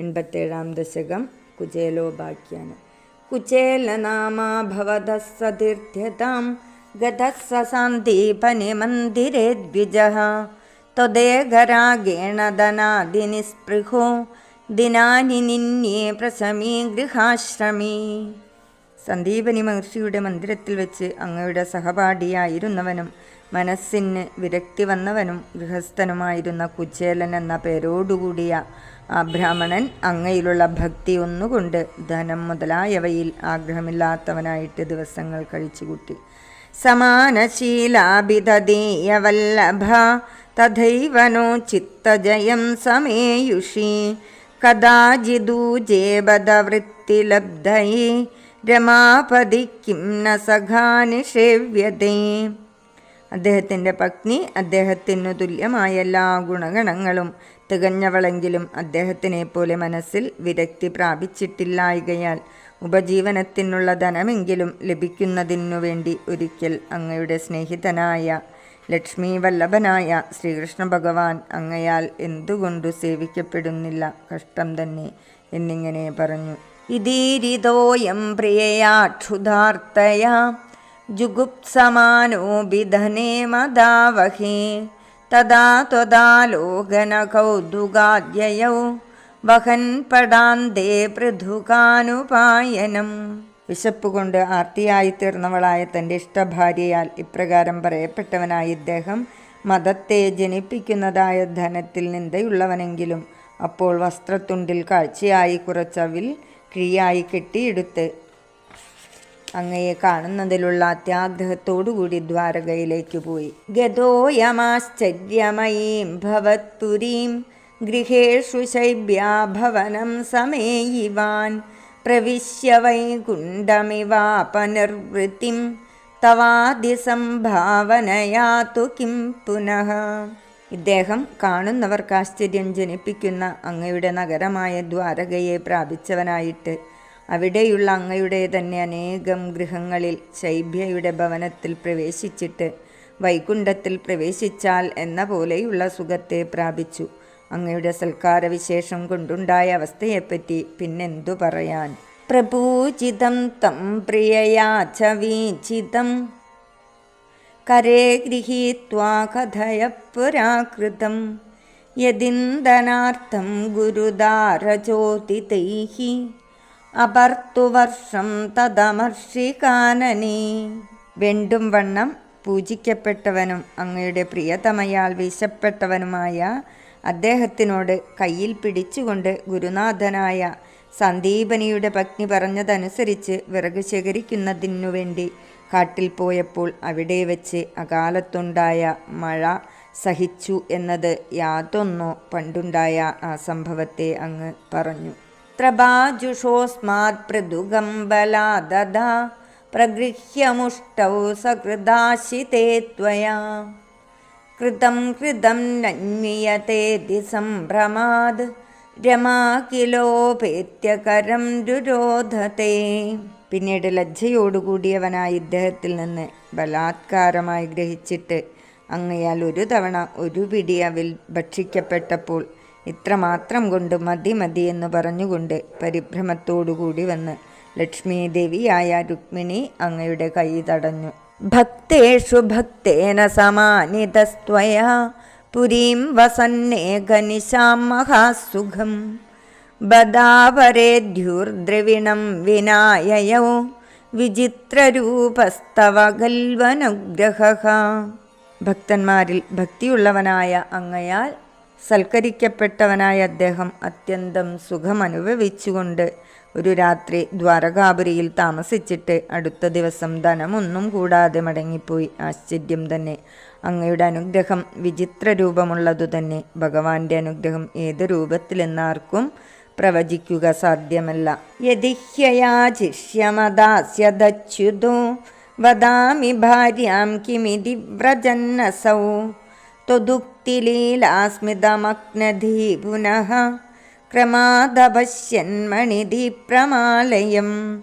എൺപത്തേഴാം ദശകം കുചേലോപാഖ്യാനം. കുചേലനാമാഭവത സതീർത്ഥ്യതാം ഗതഃ സസാന്ദീപനി മന്ദിരേ ദ്വിജഃ ത്വദേകരാഗേണ ധനാദിനിസ്പൃഹോ. ദിനാനി നിന്യേ പ്രസമീ ഗൃഹാശ്രമീ. സന്ദീപനി മഹർഷിയുടെ മന്ദിരത്തിൽ വെച്ച് അങ്ങയുടെ സഹപാഠിയായിരുന്നവനും മനസ്സിന് വിരക്തി വന്നവനും ഗൃഹസ്ഥനുമായിരുന്ന കുചേലൻ എന്ന പേരോടുകൂടിയ ആ ബ്രാഹ്മണൻ അങ്ങയിലുള്ള ഭക്തി ഒന്നുകൊണ്ട് ധനം മുതലായവയിൽ ആഗ്രഹമില്ലാത്തവനായിട്ട് ദിവസങ്ങൾ കഴിച്ചുകൂട്ടി. സമാനശീലാഭിതീയവല്ലഭ തഥൈവനോ ചിത്തജയം സമേയുഷി. കഥാചിദൂജേബദവൃത്തിലബ്ധയേ രമാപതി കിം ന സഖാനിഷേവ്യതേ. അദ്ദേഹത്തിന്റെ പത്നി അദ്ദേഹത്തിനു തുല്യമായ എല്ലാ ഗുണഗണങ്ങളും തികഞ്ഞവളെങ്കിലും അദ്ദേഹത്തിനെ പോലെ മനസ്സിൽ വിരക്തി പ്രാപിച്ചിട്ടില്ലായികയാൽ ഉപജീവനത്തിനുള്ള ധനമെങ്കിലും ലഭിക്കുന്നതിനു വേണ്ടി ഒരിക്കൽ അങ്ങയുടെ സ്നേഹിതനായ ലക്ഷ്മി വല്ലഭനായ ശ്രീകൃഷ്ണ ഭഗവാൻ അങ്ങയാൽ എന്തുകൊണ്ടു സേവിക്കപ്പെടുന്നില്ല? കഷ്ടം തന്നെ എന്നിങ്ങനെ പറഞ്ഞു. ഇതീരിതോയം പ്രിയയാ മദാവഹേ തദാ ത്വദാലോകന കൗതുകാദ്യയൗ വഹൻ പടാന്തേ പൃഥുകാനുപായനം വിശപ്പുകൊണ്ട് ആർത്തിയായി തീർന്നവളായ തന്റെ ഇഷ്ടഭാര്യയാൽ ഇപ്രകാരം പറയപ്പെട്ടവനായ ഇദ്ദേഹം മതത്തെ ജനിപ്പിക്കുന്നതായ ധനത്തിൽ നിന്ദയുള്ളവനെങ്കിലും അപ്പോൾ വസ്ത്രത്തുണ്ടിൽ കാഴ്ചയായി കുറച്ചവിൽ കിഴിയായി കെട്ടിയെടുത്ത് അങ്ങയെ കാണുന്നതിലുള്ള അത്യാഗ്രഹത്തോടുകൂടി ദ്വാരകയിലേക്ക് പോയി. ഗതോയമാശ്ചര്യമയീം ഭവത്തുരീം ഗൃഹേഷു ശൈബ്യാഭവനം സമേയിവാൻ. പ്രവിശ്യ വൈകുണ്ഠമിവാപനിർവൃത്തിം തവാദിസംഭാവനയാതു കിം പുനഃ. ഇദ്ദേഹം കാണുന്നവർക്ക് ആശ്ചര്യം ജനിപ്പിക്കുന്ന അങ്ങയുടെ നഗരമായ ദ്വാരകയെ പ്രാപിച്ചവനായിട്ട് അവിടെയുള്ള അങ്ങയുടെ തന്നെ അനേകം ഗൃഹങ്ങളിൽ ശൈഭ്യയുടെ ഭവനത്തിൽ പ്രവേശിച്ചിട്ട് വൈകുണ്ഠത്തിൽ പ്രവേശിച്ചാൽ എന്ന പോലെയുള്ള സുഖത്തെ പ്രാപിച്ചു. അങ്ങയുടെ സൽക്കാര വിശേഷം കൊണ്ടുണ്ടായ അവസ്ഥയെപ്പറ്റി പിന്നെന്തു പറയാൻ? പ്രപൂജിതം തം പ്രിയയാ കരേ ഗൃഹീത്വാ കഥയ പുരാകൃതം യദിന്ദനാർത്ഥം ഗുരുദാരചോദിതൈः അപർത്തുവർഷം തദമർഷികാനനി. വെണ്ടും വണ്ണം പൂജിക്കപ്പെട്ടവനും അങ്ങയുടെ പ്രിയതമയാൽ വീശപ്പെട്ടവനുമായ അദ്ദേഹത്തിനോട് കയ്യിൽ പിടിച്ചുകൊണ്ട് ഗുരുനാഥനായ സന്ദീപനിയുടെ പത്നി പറഞ്ഞതനുസരിച്ച് വിറക് ശേഖരിക്കുന്നതിനു വേണ്ടി കാട്ടിൽ പോയപ്പോൾ അവിടെ വെച്ച് അകാലത്തുണ്ടായ മഴ സഹിച്ചു എന്നത് യാതൊന്നോ പണ്ടുണ്ടായ ആ സംഭവത്തെ അങ്ങ് പറഞ്ഞു. ത്രഭാജുഷോസ്മാത് പൃഥുഗം ബലാദദാ പ്രഗൃഹ്യമുഷ്ടൗ സകൃദാശിതേ ത്വയാ. കൃതം കൃതം നന്യതേതി സംഭ്രമാത് രമാ കിലോപേത്യകരം രുരോധത്തെ പിന്നീട് ലജ്ജയോടുകൂടിയവനായി ഇദ്ദേഹത്തിൽ നിന്ന് ബലാത്കാരമായി ഗ്രഹിച്ചിട്ട് അങ്ങയാൽ ഒരു തവണ ഒരു പിടി അവിൽ ഭക്ഷിക്കപ്പെട്ടപ്പോൾ ഇത്രമാത്രം കൊണ്ട് മതി മതി എന്ന് പറഞ്ഞുകൊണ്ട് പരിഭ്രമത്തോടുകൂടി വന്ന് ലക്ഷ്മി ദേവിയായ രുക്മിണി അങ്ങയുടെ കൈ തടഞ്ഞു. ഭക്തേഷു ഭക്തേന സമാനിതസ്ത്വയാ പുരീം വസന്നേകനിശാം മഹാസുഖം. ബദാവരേദ്യുർദ്രവിണം വിനായയോ വിചിത്രരൂപസ്തവ ഗൽവനുഗ്രഹ ഭക്തന്മാരിൽ ഭക്തിയുള്ളവനായ അങ്ങയാൽ സൽക്കരിക്കപ്പെട്ടവനായ അദ്ദേഹം അത്യന്തം സുഖമനുഭവിച്ചുകൊണ്ട് ഒരു രാത്രി ദ്വാരകാപുരിയിൽ താമസിച്ചിട്ട് അടുത്ത ദിവസം ധനമൊന്നും കൂടാതെ മടങ്ങിപ്പോയി. ആശ്ചര്യം തന്നെ. അങ്ങയുടെ അനുഗ്രഹം വിചിത്ര രൂപമുള്ളതു തന്നെ. ഭഗവാന്റെ അനുഗ്രഹം ഏത് രൂപത്തിലെന്നാർക്കും പ്രവചിക്കുക സാധ്യമല്ല. യതിഹ്യയാചിഷ്യമദാസ്യദച്യുതോ വദാമി ഭാര്യാം കിമിതി വ്രജന്നസൗ. ത്വദുക്തിലീലാസ്മിതമഗ്നധീ പുനഃ ക്രമാദപശ്യന്മണിദീപ്രമാലയം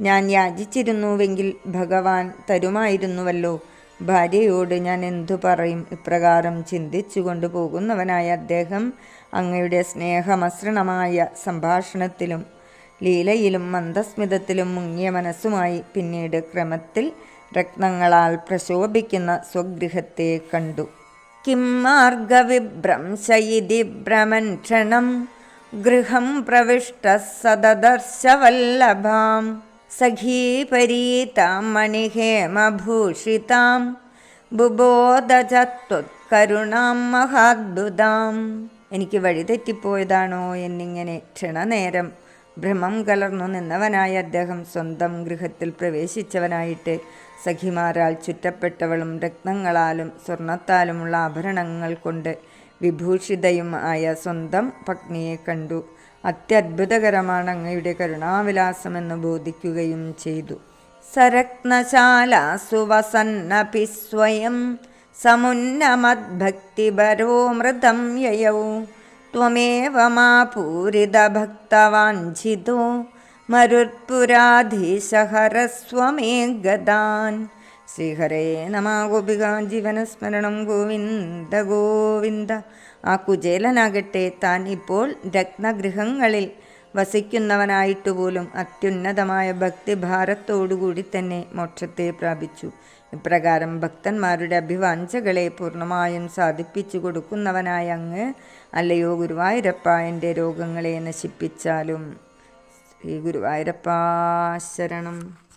ഞാൻ യാചിച്ചിരുന്നുവെങ്കിൽ ഭഗവാൻ തരുമായിരുന്നുവല്ലോ. ഭാര്യയോട് ഞാൻ എന്തു പറയും? ഇപ്രകാരം ചിന്തിച്ചു കൊണ്ടുപോകുന്നവനായ അദ്ദേഹം അങ്ങയുടെ സ്നേഹമസൃണമായ സംഭാഷണത്തിലും ലീലയിലും മന്ദസ്മിതത്തിലും മുങ്ങിയ മനസ്സുമായി പിന്നീട് ക്രമത്തിൽ രത്നങ്ങളാൽ പ്രശോഭിക്കുന്ന സ്വഗൃഹത്തെ കണ്ടു. കിം മാർഗവിഭ്രംശയിതി ഭ്രമൻക്ഷണം ഗൃഹം പ്രവിഷ്ട സദദർശവല്ലഭാം സഖീപരീതാം മണിഹേമഭൂഷിതാം ബുബോധചത്വത്കരുണാം മഹാദ്ഭുതാം എനിക്ക് വഴിതെറ്റിപ്പോയതാണോ എന്നിങ്ങനെ ക്ഷണനേരം ഭ്രമം കലർന്നു നിന്നവനായ അദ്ദേഹം സ്വന്തം ഗൃഹത്തിൽ പ്രവേശിച്ചവനായിട്ട് സഖിമാരാൽ ചുറ്റപ്പെട്ടവളും രത്നങ്ങളാലും സ്വർണത്താലുമുള്ള ആഭരണങ്ങൾ കൊണ്ട് വിഭൂഷിതയും ആയ സ്വന്തം പത്നിയെ കണ്ടു. അത്യത്ഭുതകരമാണ് അങ്ങയുടെ കരുണാവിലാസമെന്ന് ബോധിക്കുകയും ചെയ്തു. സരത്നശാലാസു വസന്നപി സ്വയം സമുന്നമദ്ഭക്തിപരോ മൃതം യയൗ. പൂരിതഭക്തവാഞ്ചിതോ മരുത്പുരാധീശഹരസ്വമേ ഗതാൻ ശ്രീഹരേ നമ ഗോപിക ജീവനസ്മരണം ഗോവിന്ദ ഗോവിന്ദ ആ കുചേലനാകട്ടെ താൻ ഇപ്പോൾ രത്നഗൃഹങ്ങളിൽ വസിക്കുന്നവനായിട്ടുപോലും അത്യുന്നതമായ ഭക്തിഭാരത്തോടുകൂടി തന്നെ മോക്ഷത്തെ പ്രാപിച്ചു. ഇപ്രകാരം ഭക്തന്മാരുടെ അഭിവാഞ്ചകളെ പൂർണമായും സാധിപ്പിച്ചു കൊടുക്കുന്നവനായ അങ്ങ് അല്ലയോ ഗുരുവായൂരപ്പ എന്റെ രോഗങ്ങളെ നശിപ്പിച്ചാലും. ശ്രീ ഗുരുവായൂരപ്പ ശരണം.